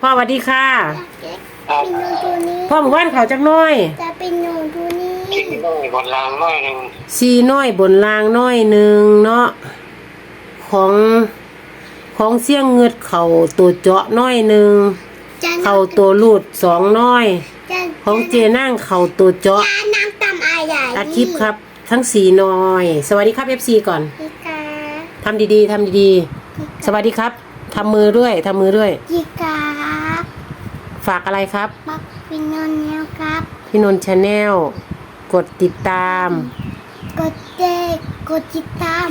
พ่อสวัสดีค่ะ ครับเป็นหนูตัวนี้พ่อหมู่บ้านเขาจักหน้อย จะเป็นหนูตัวนี้ทิ้งน้อยบนรางน้อยหนึ่งสีน้อยบนรางน้อยหนึ่งเนาะของของเสี่ยงเงือดเขาตัวเจาะน้อยหนึ่งจะเขาตัวลูดสองน้อย จะของเจนั่งเขาตัวเจาะจะนางตำอายใหญ่อาคลิปครับ ทั้งสีน้อย สวัสดีครับเอฟซีก่อนพี่กาทำดีๆทำดีๆ สวัสดีครับทำมือด้วยทำมือด้วยพี่กา ฝากอะไรครับบักเป็นนนแนวครับ พี่นนท์ชาแนลกดติดตาม กดเจกดติดตาม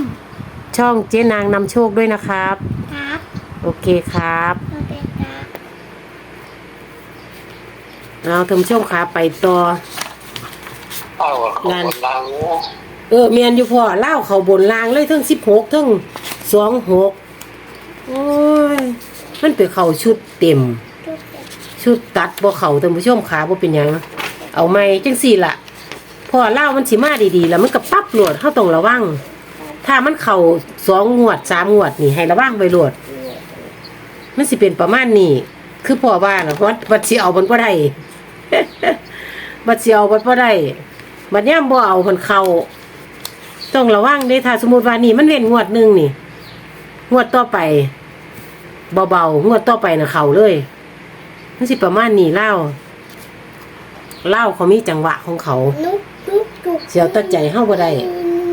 ช่องเจ๊นางนำโชคด้วยนะครับ ครับ โอเคครับโอเคครับเอาทำช่วงขาไปต่อ เอาบนรางนี้เออเมียนอยู่พอเล่าวเขาบนรางเลยทั้งสิบหกทั้งสองหกโอ้ย มันเป็นเขาชุดเต็มทุกคน ชุดตัดบ่เขาท่านผู้ชมขาบ่เป็นหยังเอาไม่จังสี่ละพอเล่ามันสิมาดีๆ แล้วมันก็ปั๊บหลวดเข้าตรงระวังถ้ามันเข่าสองงวดสามงวดนี่ให้ระวังไปหลวดมันสิเป็นประมาณนี้คือพ่อว่านะวัดบัดสิเอามันบ่ได้บัดสิเอามันบ่ได้บัดย่ามบ่เอามันเข้าต้องระวังเด้ถ้าสมมติว่านี่มันเว้นงวดหนึงนี่ งวดต่อไปเบาๆงวดต่อไปน่ะเข้าเลย มันสิประมาณนี้เล่าเล่าเขามีจังหวะของเขานุกนุกนุกเสียวตัดใจเฮาบ่ได้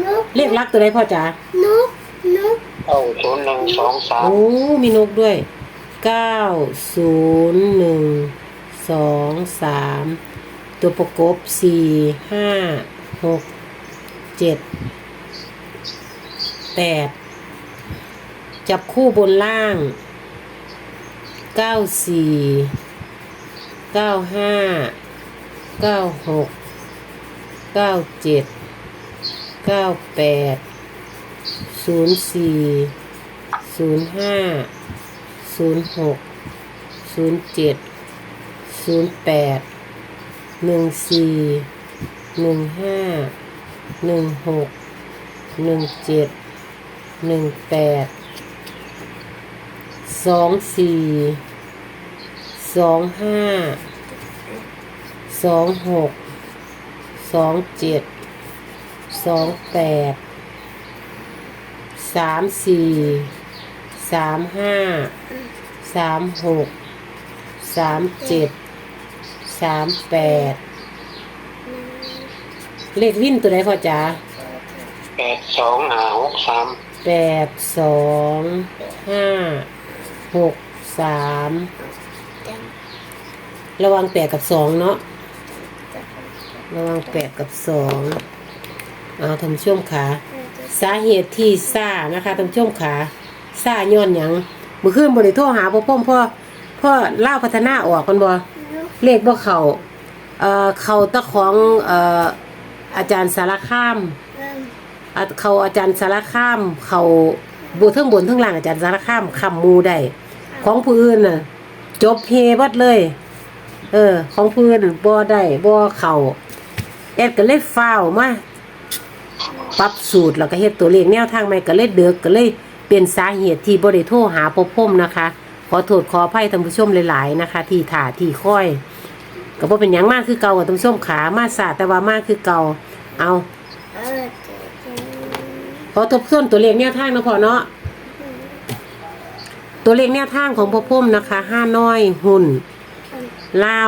นุกเลขลักตัวใดพ่อจ๋านุกนุกเอาศูนย์หนึ่งสองสามโอ้มีนกด้วยเก้าศูนย์หนึ่งสองสามตัวประกบสี่ห้าหกเจ็ดแปดจับคู่บนล่างเก้าสี่ เก้าห้าเก้าหกเก้าเจ็ดเก้าแปดศูนย์สี่ศูนย์ห้าศูนย์หกศูนย์เจ็ดศูนย์แปดหนึ่งสี่หนึ่งห้าหนึ่งหกหนึ่งเจ็ดหนึ่งแปดสองสี่สองห้า สองหกสองเจ็ดสองแปดสามสี่สามห้าสามหกสามเจ็ดสามแปดเลขวิ่นตัวไหนพ่อจ๋าแปดสองห้าหกสามแปดสองห้าหกสามระวังแปดกับสองเนาะ ระวังแปดกับสองเอาทำช่วงขาสาเหตุที่ซ่านะคะท่านผู้ชมขาซ่าย้อนหยังเมื่อคืนบริโทรหาพ่อพ่อพ่อพ่อเล่าวพัฒนาออกกันบ่เลขบ่เขาเอ่อเขาตะของเอ่ออาจารย์สารคามอะเขาอาจารย์สารคาม เขาบนเทั้งบนเทั้งล่างอาจารย์สารคามคำมูได้ของผู้อื่นน่ะ จบเฮบัดเลย เออ ของผู้อื่นบ่ได้บ่เขา แอดก็เลยฟ้าวมาปรับสูตรแล้วก็เฮ็ดตัวเลขแนวทางใหม่ก็เลยเดือกก็เลยเป็นสาเหตุที่บ่ได้โทรหาพบพมนะคะ ขอโทษขออภัยท่านผู้ชมหลายๆนะคะ ที่ถ่าที่ค่อย ก็บ่เป็นหยังมากคือเก่าอะท่านผู้ชมขามาสาแต่ว่ามากคือเก่าเอาเออเจ๊เจ๊ขอทบทวนตัวเลขแนวทางนะพอเนาะตัวเลขแนวทางของพบพมนะคะห้าน้อยหุ่นเล่า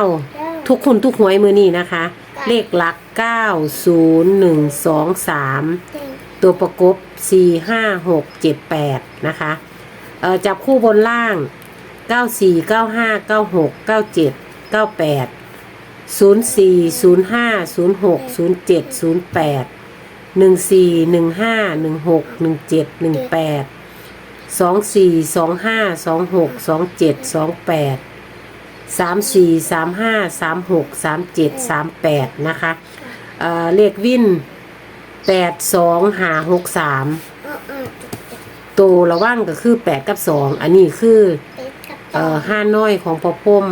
ทุกคุณทุกหวยมือนี้นะคะ เลขหลัก เก้าศูนย์หนึ่งสองสามเจ๊ตัวประกบ4 5 6 7 8นะคะเอ่อจับคู่บนล่าง94 95 96 97 98 04 05 06 07 08 14 15 16 17 18 24 25 26 27 28 34 35 36 37 38นะคะเอ่อเลขวินแปดสองหาหกสามเออเออตัวระว่างก็คือแปดกับสองอันนี้คือเจ๊กับเอ่อห้าน้อยของพอพม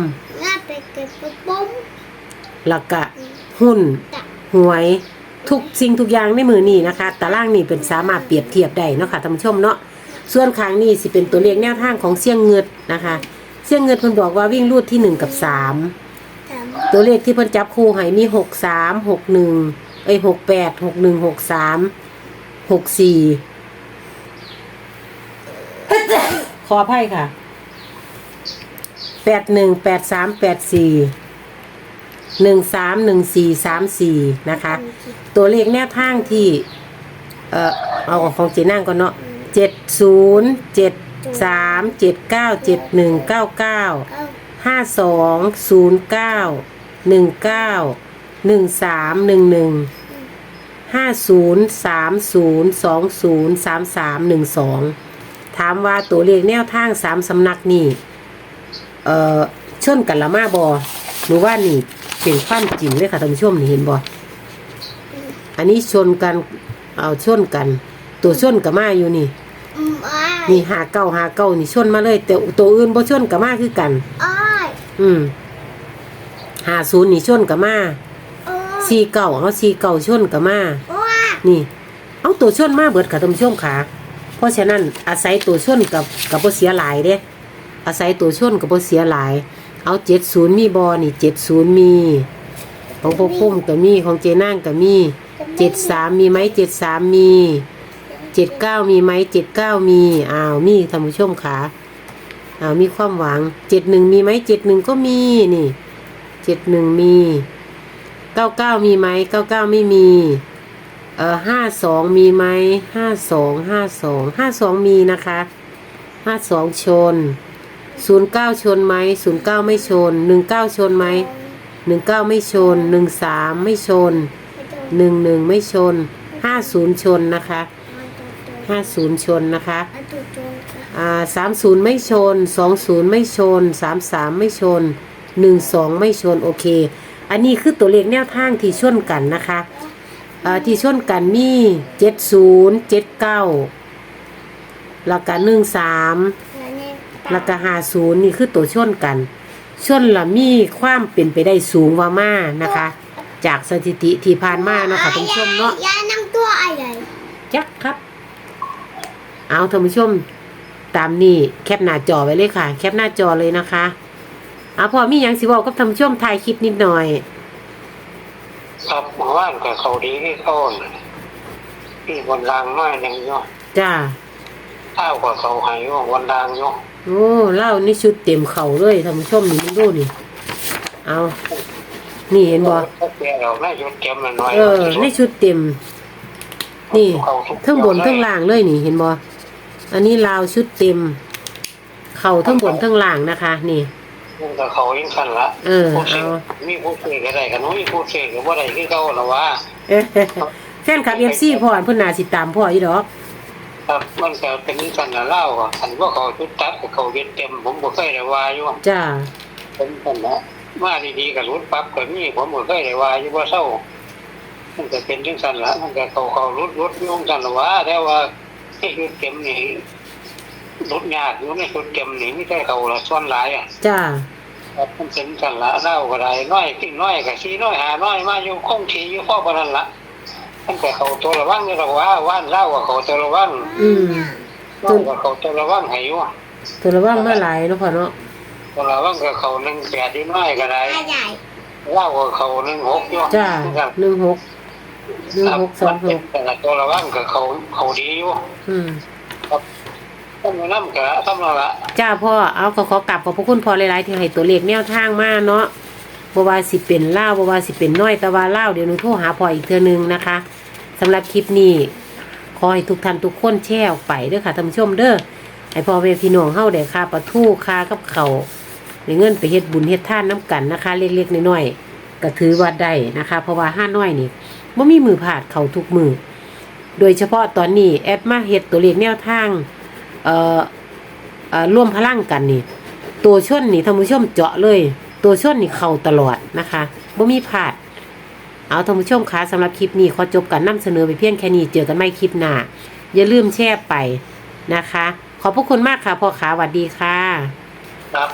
ง่าไปเก็บปุ๊บปุ๊บแล้วก็หุ้นจ้ะหวยทุกสิ่งทุกอย่างในมือนี้นะคะตารางนี้เป็นสามารถเปรียบเทียบได้เนาะค่ะท่านผู้ชมเนาะส่วนข้างนี้สิเป็นตัวเลขแนวทางของเสี่ยงเงิดนะคะ เสี่ยงเงินเพิ่นบอกว่าวิ่งรูดที่หนึ่งกับสามสาม ตัวเลขที่เพิ่นจับคู่ให้มีหกสามหกหนึ่งเอ้ยหกแปดหกหนึ่งหกสามหกสี่ขออภัยค่ะแปดหนึ่งแปดสามแปดสี่หนึ่งสามหนึ่งสี่สามสี่นะคะ ตัวเลขแนวทางที่ เออเอาของเจนั่งก่อนเนาะเจ็ดศูนย์เจ็ดสามเจ็ดเก้าเจ็ดหนึ่งเก้าเก้า ห้าสองศูนย์เก้าหนึ่งเก้าหนึ่งสามหนึ่งหนึ่งห้าศูนย์สามศูนย์สองศูนย์สามสามหนึ่งสองถามว่าตัวเลขแนวทางสามสำนักนี่เอ่อชนกันละมาบอหรือว่านี่เป็นความจริงเลยค่ะท่านผู้ชมนี่เห็นบออันนี้ชนกันเอาชนกัน ตัวชนกับมาอยู่นี่อืมอ้ายนี่หาเก้าหาเก้านี่ชนมาเลยแต่ตัวอื่นบ่ชนกับมาคือกันอ้าย อืมหาศูนย์นี่ชนกับมาโอ้ยสี่เก่าเอาสี่เก่าชนกับมาว้านี่ เอาตัวชนมาเบิดค่ะท่านผู้ชมขาเพราะฉะนั้นอาศัยตัวชนกับกับบ่เสียหลายเด้ อาศัยตัวชนกับบ่เสียหลาย เอาเจ็ดศูนย์มีบอนี่เจ็ดศูนย์มี ของพวกพุ่มก็มีของเจนั่งก็มีเจ็ดสามมีไหมเจ็ดสามมีเจ็ดเก้ามีไหมเจ็ดเก้ามีอ้าวมีท่านผู้ชมขา อ้าวมีความหวังเจ็ดหนึ่งมีไหมเจ็ดหนึ่งก็มีนี่เจ็ดหนึ่งมีเก้าเก้ามีไหมเก้าเก้าไม่มีเอ่อห้าสองมีไหมห้าสองห้าสองห้าสองมีนะคะห้าสองชนศูนย์เก้าชนไหมศูนย์เก้าไม่ชนหนึ่งเก้าชนไหมหนึ่งเก้าไม่ชนหนึ่งสามไม่ชนหนึ่งหนึ่งไม่ชนห้าศูนย์ชนนะคะห้าศูนย์ชนนะคะ สามศูนย์ไม่ชนสองศูนย์ไม่ชนสามสามไม่ชนหนึ่งสองไม่ชนโอเค อันนี้คือตัวเลขแนวทางที่ชนกันนะคะอ่าที่ชนกันมีเจ็ดศูนย์เจ็ดเก้าแล้วก็หนึ่งสามแล้วนี่แล้วก็ห้าศูนย์นี่คือตัวชนกัน ชนละมีความเป็นไปได้สูงว่ามานะคะ จากสถิติที่ผ่านมาเนาะคะท่านผู้ชมเนาะยายนั่งตัวอะไรจักครับ เอาท่านผู้ชม ตามนี่แคปหน้าจอไว้เลยค่ะ แคปหน้าจอเลยนะคะเอาพอมีหยังสิบอกกับท่านผู้ชมถ่ายคลิปนิดหน่อย ครับหมู่บ้านกับเขาดีที่เขาน่ะที่บนรางมาอย่างเนาะจ้าเท้ากับเขาใหายอยู่บนรางอยู่โอ้เล่านี่ชุดเต็มเข่าเลยท่านผู้ชมนี่มันดูนี่ เอา นี่เห็นบ่เขาแก่เราน่ายุดเก็บมันหน่อยเออนี่ชุดเต็ม นี่เทั้งบนเทั้งล่างเลยนี่เห็นบ่ อันนี้ลาวชุดเต็ม เข่าเทั้งบนเทั้งล่างนะคะ นี่มันกับเขายิ่งสั่นละเออผู้เสเอากมีผู้เสกอะไรกันมีผู้เสกกับว่าอะไรที่เขาละว่า เอ้ยแฟนคลับเอฟซีพ่อเพิ่นน่าสิตามพ่ออยู่ดอก ครับมันก็เป็นกันละเล่าอะอันว่าเขาชุดตัดกับเขาเย็นเต็มผมบ่เคยได้ว่าอยู่จ้าเป็นกันนะมาดีๆกับรุดปั๊บก็มีผมบ่เคยได้ว่าอยู่ว่าเศร้ามันก็เป็นจังซั่นละมันก็เขาเขารุดรุดอยุ่งกันละว่าแต่ว่า ที่ชุดเต็มนี่รุดยากอยู่ในชุดเต็มนี่ไม่ใช่เขาละส่วนหลายอะจ้าครับมันเป็นกันละเล่าก็ได้น้อยขึ้นน้อยก็ชี้น้อยหาน้อยมาอยู่คงทีอยู่พ่อปานนั้นละมันก็เขาตัวระวังนี่ละว่าว่านเล่ากับเขาตัวระวังอืมเล่ากับเขาตัวระวังให้อยู่อะตัวระวังมาหลายเนาะพ่อเนาะตัวระวังกับเขาหนึ่งแปดที่น้อยก็ได้ตาใหญ่เล่ากับเขาหนึ่งหกอยู่จ้าครับหนึ่งหก หนึ่งหกสองหกแต่ละตัวระวังกับเขาเขาดีอยู่อืมต้องมานั่งกับทำและละจ้าพ่อเอาขอขอกลับขอบพระคุณพ่อหลายๆที่ให้ตัวเลขแนวทางมาเนาะบ่ว่าสิเป็นเล่าวบ่ว่าสิเป็นน้อยแต่ว่าเล่าวเดี๋ยวหนูโทรหาพ่ออีกเทื่อนึงนะคะสำหรับคลิปนี้ขอให้ทุกท่านทุกคนแชร์ออกไปเด้อค่ะท่านผู้ชมเด้อให้พ่อแม่พี่น้องเฮาได้ค่าปลาทูค่ากับเขาวได้เงินไปเฮ็ดบุญเฮ็ดทานน้กันนะคะ เล็กๆน้อยๆก็ถือว่าได้นะคะ เพราะว่าห้าน้อยนี่ บ่มีมือผาดเขาทุกมือ โดยเฉพาะตอนนี้แอดมาเฮ็ดตัวเลขแนวทางเอ่อเอ่อร่วมพลังกันนี่ ตัวชนนี่ท่านผู้ชมเจาะเลย ตัวชนนี่เข้าตลอดนะคะบ่มีพาด เอาท่านผู้ชมคะสำหรับคลิปนี้ขอจบการนำเสนอไปเพียงแค่นี้เจอกันไม่คลิปหน้าอย่าลืมแชร์ไปนะคะ ขอบพระคุณมากค่ะพ่อขาสวัสดีค่ะ ครับ